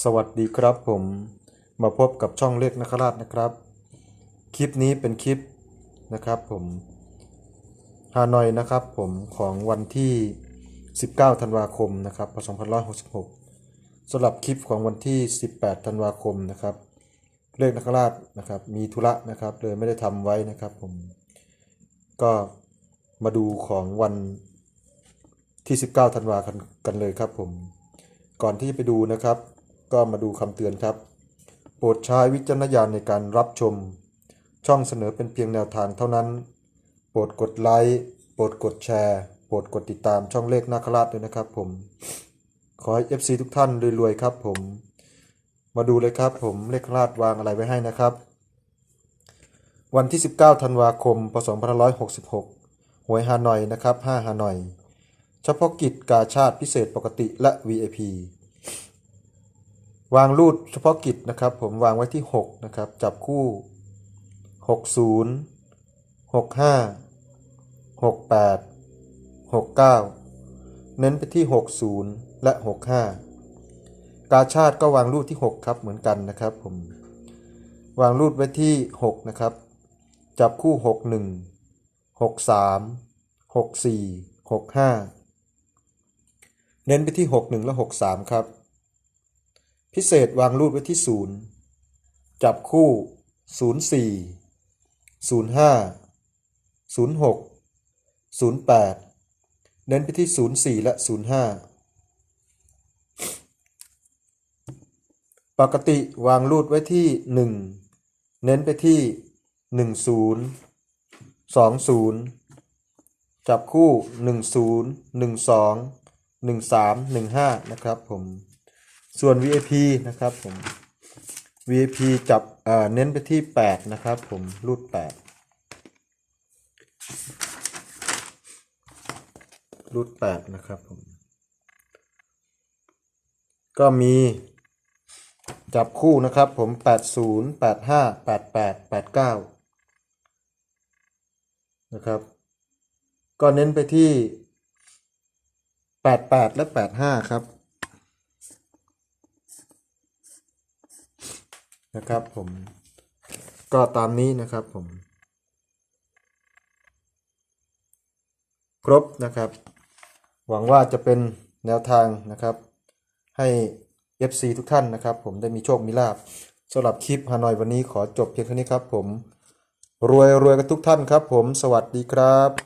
สวัสดีครับผมมาพบกับช่องเลขนคราชนะครับ คลิปนี้เป็นคลิปนะครับผมฮานอยนะครับผมของวันที่ 19 ธันวาคมนะครับพศ2566สำหรับคลิปของวันที่ 18 ธันวาคมนะครับเลขนคราชนะครับมีธุระนะครับเลยไม่ได้ทำไว้นะครับผมก็มาดูของวันที่ 19 ธันวาคมกันเลยครับผมก่อนที่จะไปดูนะครับ ก็มาดูคำเตือนครับ โปรดใช้วิจารณญาณในการรับชม ช่องเสนอเป็นเพียงแนวทางเท่านั้น โปรดกดไลค์ โปรดกดแชร์ โปรดกดติดตามช่องเลขนาคราชด้วยนะครับผม ขอให้ FC ทุกท่านรวยๆครับผม มาดูเลยครับผมเลขนาคราชวางอะไรไว้ให้นะครับ วันที่ 19ธันวาคมพศ2566 หวยฮานอยนะครับ 5 ฮานอย เฉพาะกิจกาชาติพิเศษปกติและ VIP วางรูดเฉพาะกิจนะครับ ผมวางไว้ที่ 6 นะครับ จับคู่ 60 65 68 69 เน้นไปที่ 60 และ 65 กาชาติก็วางรูดที่ 6 ครับเหมือนกันนะครับผมวางรูดไว้ที่ 6 นะครับ จับคู่ 61 63 64 65 เน้นไปที่ 61 และ 63 ครับ พิเศษวางรูดไว้ที่ศูนย์จับคู่ศูนย์สี่ศูนย์ห้าศูนย์หกศูนย์แปดเน้นไปที่ศูนย์สี่และศูนย์ห้าปกติวางรูดไว้ที่หนึ่งเน้นไปที่หนึ่งศูนย์สองศูนย์จับคู่หนึ่งศูนย์หนึ่งสองหนึ่งสามหนึ่งห้านะครับผม ส่วน VIP นะครับผม VIP จับเน้นไปที่ 8 นะครับผมรูด 8 รูด 8 นะครับผม ก็มีจับคู่นะครับผม 80 85 88 89 นะครับ ก็เน้นไปที่ 88 และ 85 ครับ นะครับผม ก็ตามนี้นะครับผม ครบนะครับ หวังว่าจะเป็นแนวทางนะครับ ให้ FC ทุกท่านนะครับ ผมได้มีโชคมีลาบสำหรับคลิปฮานอยวันนี้ขอจบเพียงเท่านี้ครับ ผม รวยรวยกันทุกท่านครับ ผม สวัสดีครับ